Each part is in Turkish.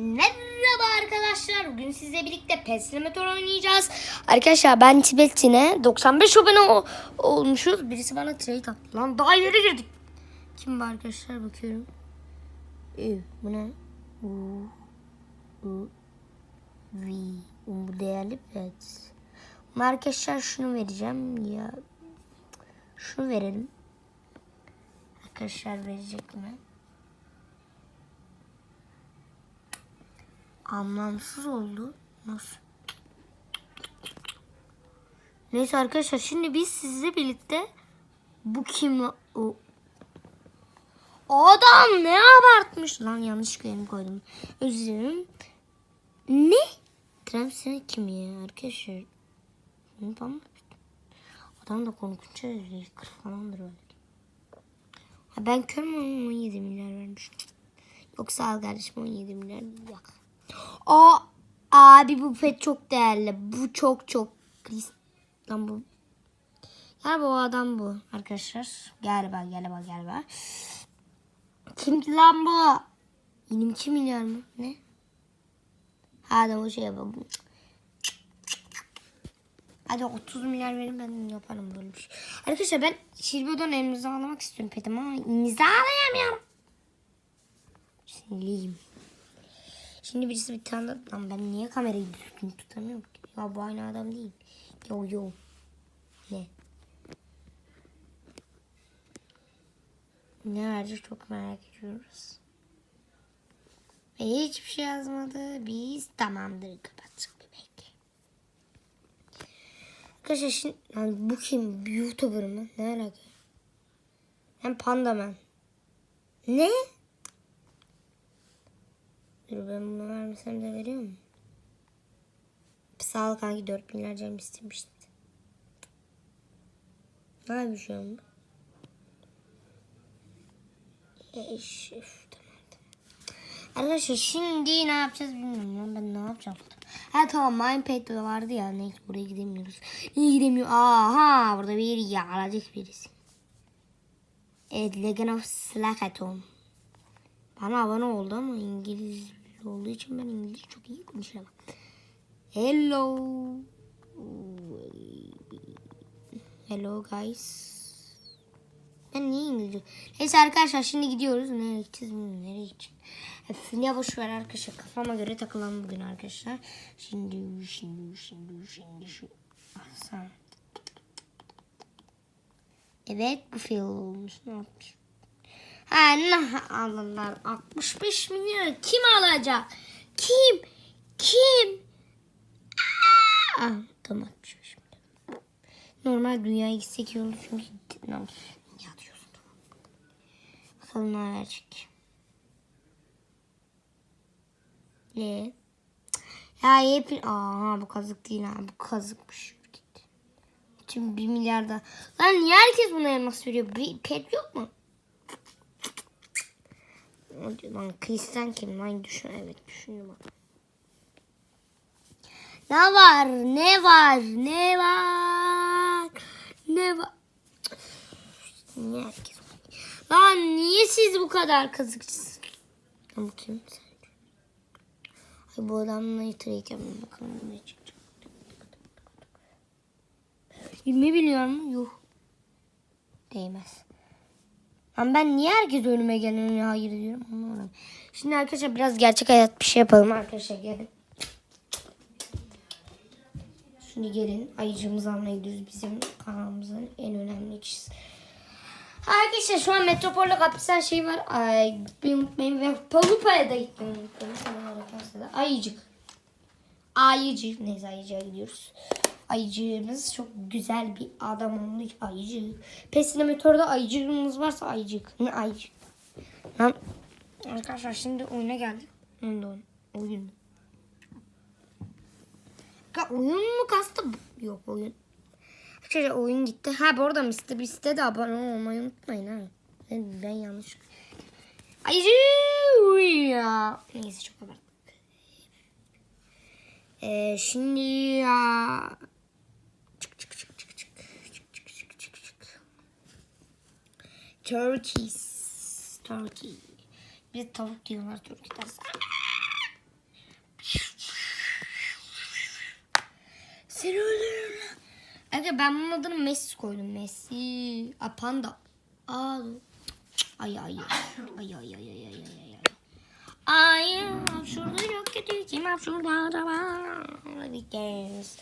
Merhaba arkadaşlar. Bugün sizle birlikte PES Meteor oynayacağız. Arkadaşlar ben Tibet'ine 95 abone ol- olmuşuz. Birisi bana trade attı. Lan daha yere girdik. Kim bu arkadaşlar bakıyorum. Ee, bu ne? U, U, V. Bu değerli pet. Arkadaşlar şunu vereceğim ya. Şunu verelim. Arkadaşlar verecek mi? Anlamsız oldu. Nasıl? Neyse arkadaşlar şimdi biz sizle birlikte bu kim o Adam ne abartmış lan yanlış yerini koydum. Özür dilerim. Ne? Trump sen kim ya arkadaşlar? Ben? Adam da korkunç falandır öyle. Ha ben kör mü 17 milyar vermiş. Yoksa al kardeşim 17 milyar yok. Aa, abi bu pet çok değerli. Bu çok çok. Lan bu. Ya bu adam bu arkadaşlar. Galiba galiba galiba. Kim lan bu? 22 milyar mı? Ne? Ha da o şey yapalım. Hadi 30 milyar verin ben yaparım böyle bir şey. Arkadaşlar ben Şirbo'dan imzalamak istiyorum petim ama imzalayamıyorum. Sinirliyim. Şimdi birisi bir tane lan ben niye kamerayı düzgün tutamıyorum ki? Ya bu aynı adam değil. Yo yo. Ne? Ne verecek çok merak ediyoruz. Ve hiçbir şey yazmadı. Biz tamamdır kapattık bekle. Arkadaşlar şimdi lan bu kim? Bir YouTuber mı? Ne alaka? Hem Pandaman. Ne? Dur ben bunu vermesem de veriyor mu? Sağ ol kanki 4 bin lira istemişti. Ne bu? Eş, üf, tamam, tamam. Arkadaşlar şimdi ne yapacağız bilmiyorum lan ben ne yapacağım. Ha tamam Minepad'de vardı ya neyse buraya gidemiyoruz. Niye gidemiyor? Aha burada bir yağlacak birisi. Evet Legend of Slackathon. Bana abone oldu ama İngiliz olduğu için ben İngilizce çok iyi konuşamam. Hello. Hello guys. Ben niye İngilizce? Neyse arkadaşlar şimdi gidiyoruz. Nereye gideceğiz bilmiyorum. Nereye gideceğiz? Hepsini ya boş ver arkadaşlar. Kafama göre takılan bugün arkadaşlar. Şimdi şimdi şimdi şimdi şu. Ah. Evet bu fail olmuş. Ne yapmış? Ha ne alırlar? 65 milyon kim alacak? Kim? Kim? Aa, tamam şimdi. Normal dünyaya gitsek iyi olur çünkü olur? Yatıyorsun. Bakalım ne verecek. Ne? Ya hep Aa bu kazık değil ha bu kazıkmış. Tüm bir milyarda. Lan niye herkes buna elmas veriyor? Bir pet yok mu? Lan Kristan kim lan düşün evet düşünüyorum. Ne var ne var ne var ne var Niye herkes Lan niye siz bu kadar kazıksınız? Lan kim sen? Ay bu adamla yitireyken bakalım ne çıkacak. 20 biliyor mu? Yuh. Değmez. Lan ben niye herkes önüme gelene hayır diyorum anlamadım. Şimdi arkadaşlar biraz gerçek hayat bir şey yapalım arkadaşlar gelin. Şimdi gelin ayıcımızı almaya gidiyoruz bizim kanalımızın en önemli kişisi. Arkadaşlar şu an Metropol'le kapsel şey var. Ay, gitmeyi unutmayın ve Palupa'ya da gitmeyi unutmayın. Ayıcık. Ayıcık. Neyse ayıcığa gidiyoruz. Ayıcığımız çok güzel bir adam olmuş. Ayıcık. Pesinametor'da ayıcığımız varsa ayıcık. Ne ayıcık? Lan. Arkadaşlar şimdi oyuna geldik. Oyunda oyun. Ka oyun mu kastı? Yok oyun. Arkadaşlar oyun gitti. Ha bu arada Mr. Beast'e de abone olmayı unutmayın ha. Ben, ben yanlış. Ayıcık ya. Neyse çok abarttık. Ee, şimdi ya. turkeys. Turkey. Bir tavuk diyorlar Türkiye'de. Seni öldürürüm lan. Aga ben bunun adını Messi koydum. Messi. A panda. Aa. Ay ay ay. Ay ay ay ay ay ay. Ay, şurada çok kötü. Kim şurada da var. Weekends.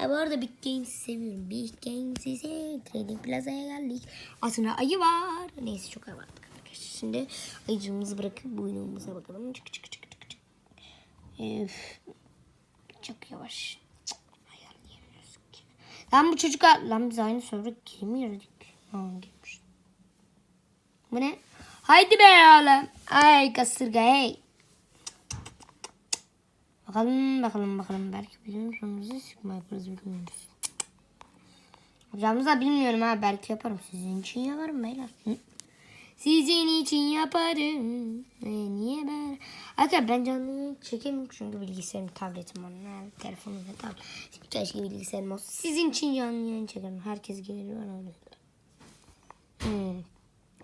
Ha bu arada Big Games'i seviyorum. Big Games ise Trading Plaza'ya geldik. Aslında ayı var. Neyse çok abarttık arkadaşlar. Şimdi ayıcığımızı bırakıp buyruğumuza bakalım. Çık çık çık çık çık. Üf. Çok yavaş. Lan bu çocuk lan biz aynı server'a girmiyorduk. Ha girmiş. Bu ne? Haydi be oğlum. Ay kasırga hey. Bakalım bakalım bakalım. Belki bizim sonumuzu sıkma yaparız bilmiyoruz. Da bilmiyorum ha. Belki yaparım. Sizin için yaparım beyler. Sizin için yaparım. E, niye ben? Arkadaşlar ben canlı çekemiyorum çünkü bilgisayarım, tabletim var. Yani telefonum ve tablet. Keşke bilgisayarım olsa. Sizin için canlı yayın çekerim. Herkes gelir bana öyle. Hmm.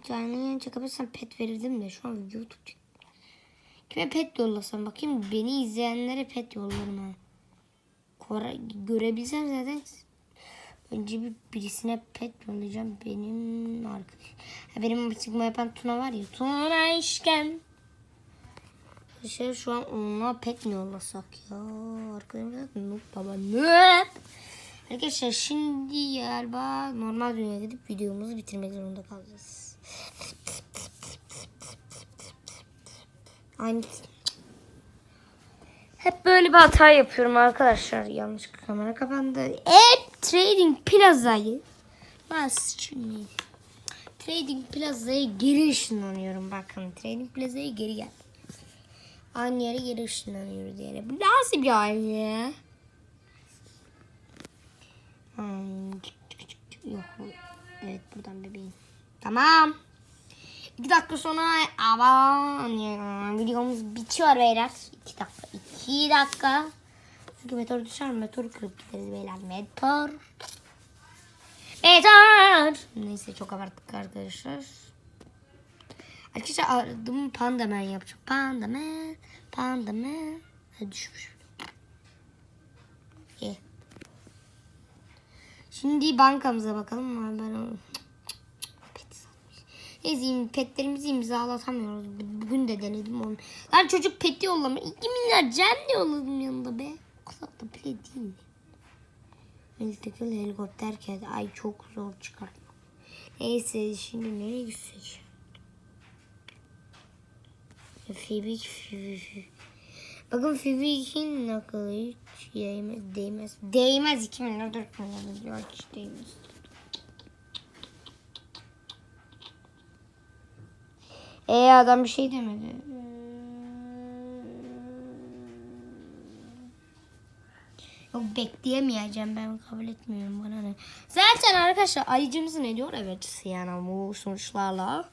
Canlı yayın çekebilirsem pet verirdim de şu an YouTube Kime pet yollasam bakayım beni izleyenlere pet yollarım ha. Görebilsem zaten önce bir birisine pet yollayacağım benim arkadaş. Ha, benim çıkma yapan Tuna var ya Tuna işken. Şey şu an onunla pet mi yollasak ya arkadaşlar noob baba noob. Arkadaşlar şimdi galiba normal dünyaya gidip videomuzu bitirmek zorunda kalacağız. Aynı hep böyle bir hata yapıyorum arkadaşlar. Yanlış kamera kapandı. Hep Trading Plaza'yı bas. Trading Plaza'ya geri ışınlanıyorum. Bakın Trading Plaza'ya geri gel. Aynı yere geri ışınlanıyoruz yani. Bu nasıl bir aile? Hmm. Yok. Evet buradan bebeğim. Tamam. İki dakika sonra aman ya, videomuz bitiyor beyler. İki dakika. iki dakika. Çünkü meteor düşer? Meteor kırıp gideriz beyler. Meteor. Meteor. Neyse çok abarttık arkadaşlar. Arkadaşlar aradım pandaman yapacağım. Pandaman. Pandaman. Ha, düşmüş. Şimdi bankamıza bakalım. Ben. Neyse petlerimizi imzalatamıyoruz. Bugün de denedim onu. Lan çocuk peti yollamış. 2 milyar cem de yolladım yanında be. Kadar da bile değil. Melik'teki helikopter kedi. Ay çok zor çıkartmak. Neyse şimdi nereye gitsek? Fibik. Bakın Fibik'in nakalı hiç değmez. Değmez, değmez 2 milyar 4 milyar. Hiç değmez. E adam bir şey demedi. Yok bekleyemeyeceğim ben kabul etmiyorum bana ne. Zaten arkadaşlar ayıcımız ne diyor? Evet yani bu sonuçlarla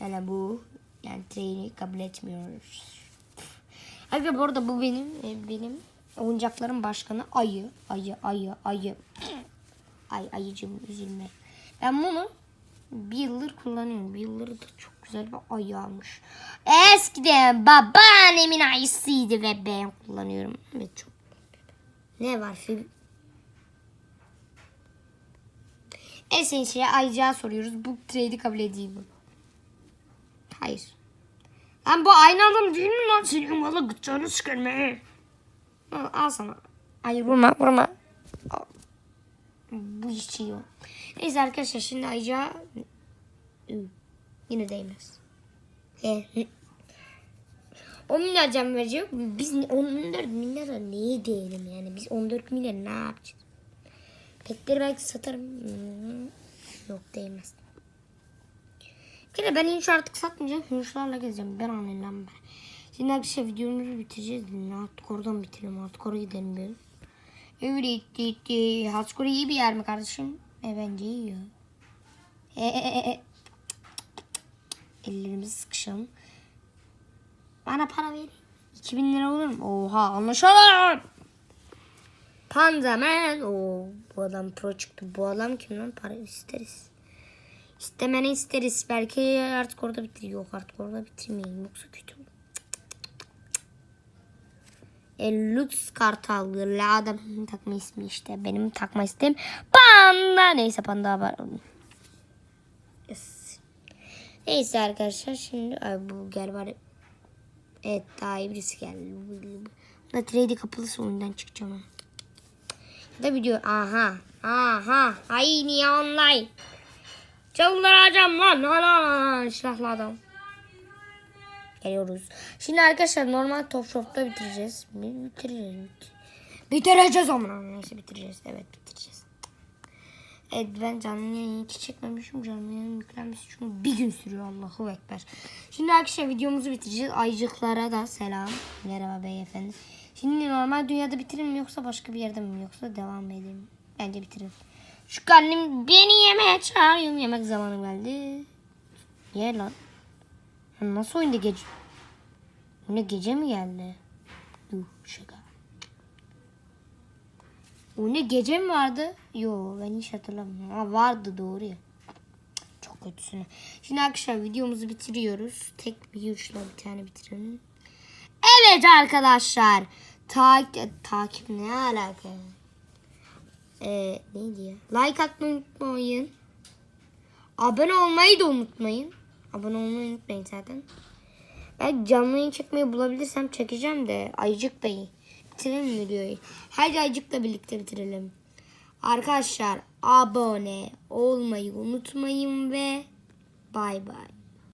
yani bu yani treni kabul etmiyoruz. Arkadaşlar bu arada bu benim e, benim oyuncakların başkanı ayı ayı ayı ayı. Ay ayıcım üzülme. Ben bunu bir yıldır kullanıyorum. Bir yıldır da çok güzel bir ayı. Eskiden babaannemin ayısıydı ve ben kullanıyorum. Evet çok. Ne var film? En şeye ayıcağı soruyoruz. Bu trade'i kabul edeyim mi? Hayır. Lan bu aynı adam değil mi lan? Senin valla gıçağını sıkarım he. Al, al sana. Hayır vurma vurma. Al. Bu hiç iyi yok. Neyse arkadaşlar şimdi ayıcağı yine değmez. 10 milyar can verecek. Biz 14 milyara neye değelim yani? Biz 14 milyar ne yapacağız? Petleri belki satarım. Yok değmez. Kere ben inşa artık satmayacağım. Hınçlarla gezeceğim. Ben anlayayım lan ben. Şimdi arkadaşlar videomuzu bitireceğiz. Artık oradan bitirelim. Artık oraya gidelim bir. Evet, evet. Hardcore iyi bir yer mi kardeşim? E bence iyi ya. Ellerimizi sıkışalım. Bana para verin. 2000 lira olur mu? Oha anlaşalım. Pandaman. Oo, bu adam pro çıktı. Bu adam kim lan? Para isteriz. İstemeni isteriz. Belki artık orada bitir. Yok artık orada bitirmeyin. Yoksa kötü olur. E, Lux Kartal. Adam takma ismi işte. Benim takma ismim. Panda. Neyse panda var. Yes. Neyse arkadaşlar şimdi ay bu gel var. Evet daha iyi birisi geldi. Da trade kapalısı oyundan çıkacağım ha. Ya da video. Aha. Aha. Ay niye online? Çıldıracağım lan. Lan lan lan. Silahlı adam. Geliyoruz. Şimdi arkadaşlar normal Top Shop'ta bitireceğiz. Bitireceğiz. Bitireceğiz ama. Neyse bitireceğiz. Evet bitireceğiz. Evet ben canlı yayın hiç çekmemişim. Canlı yayın yüklenmesi çünkü bir gün sürüyor Allahu Ekber. Şimdi arkadaşlar videomuzu bitireceğiz. Ayıcıklara da selam. Merhaba beyefendi. Şimdi normal dünyada bitirelim yoksa başka bir yerde mi yoksa devam edelim. Bence bitirelim. Çünkü annem beni yemeğe çağırıyor. Yemek zamanı geldi. Ye lan. Nasıl oyunda gece? Oyunda gece mi geldi? Yuh şaka. Oyunda gece mi vardı? Yo ben hiç hatırlamıyorum. Ha vardı doğru ya. Çok kötüsünü. Şimdi arkadaşlar videomuzu bitiriyoruz. Tek bir uçla bir tane bitirelim. Evet arkadaşlar. Takip, takip ne alaka? Ee, neydi ya? Like atmayı unutmayın. Abone olmayı da unutmayın. Abone olmayı unutmayın zaten. Ben canlı yayın çekmeyi bulabilirsem çekeceğim de ayıcık da iyi. Bitirelim videoyu. Hadi ayıcıkla birlikte bitirelim. Arkadaşlar abone olmayı unutmayın ve bay bay.